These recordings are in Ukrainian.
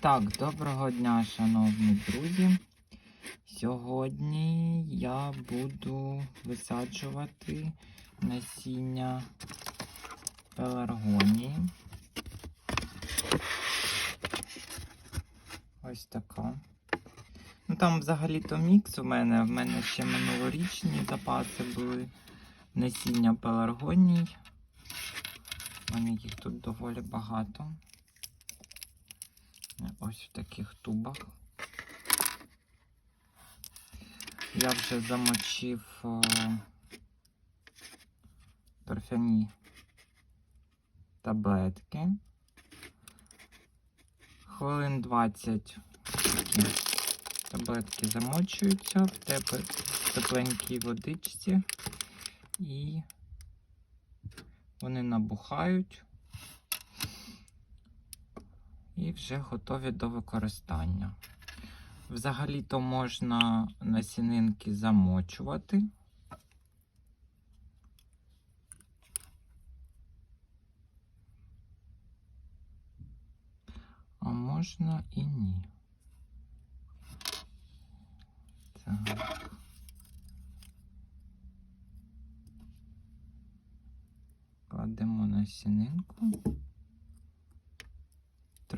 Так, доброго дня, шановні друзі. Сьогодні я буду висаджувати насіння пеларгонії. Ось така. Ну там взагалі-то мікс у мене. В мене ще минулорічні запаси були насіння пеларгоній. У мене їх тут доволі багато. Ось в таких тубах. Я вже замочив о, торфяні таблетки. Хвилин 20 такі таблетки замочуються в тепл- тепленькій водичці і вони набухають і вже готові до використання. Взагалі-то можна насінинки замочувати. А можна і ні. Так. Кладемо насінинку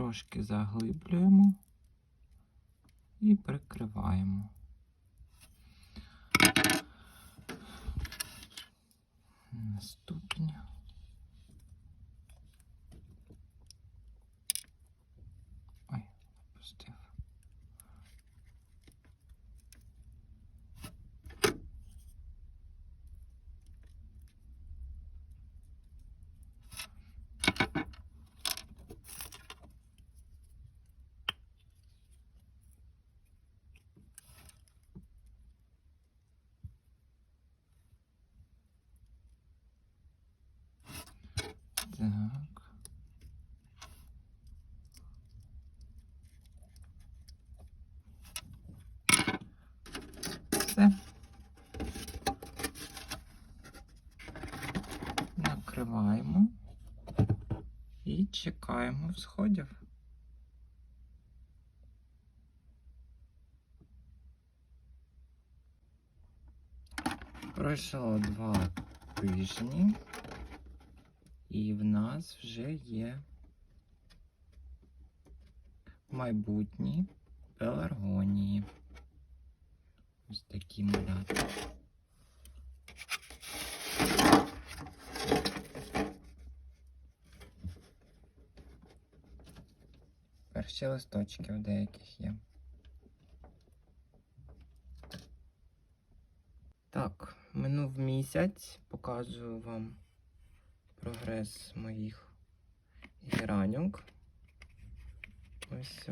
трошки заглиблюємо і прикриваємо. Наступні. Ой, пустив. Так. Все. Накриваємо і чекаємо всходів. Пройшло два тижні. І в нас вже є майбутні пеларгонії. Ось такі малята. Перші листочки у деяких є. Так, минув місяць, показую вам прогрес моїх гераньок. Ось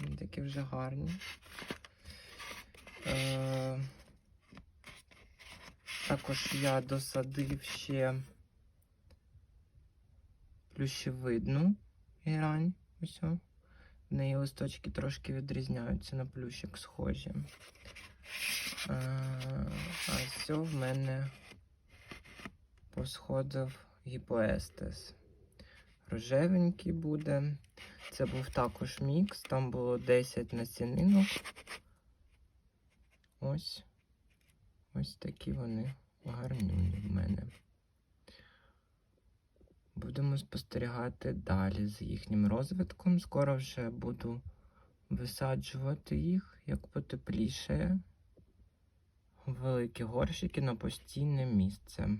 вони такі вже гарні. Е, також я досадив ще плющевидну герань. Ось. В неї листочки трошки відрізняються на плющик схожі. А все в мене посходив гіпоестез. Рожевенький буде. Це був також мікс, там було 10 насінинок. Ось ось такі вони гарнюні в мене. Будемо спостерігати далі з їхнім розвитком. Скоро вже буду висаджувати їх, як потепліше, великі горщики на постійне місце.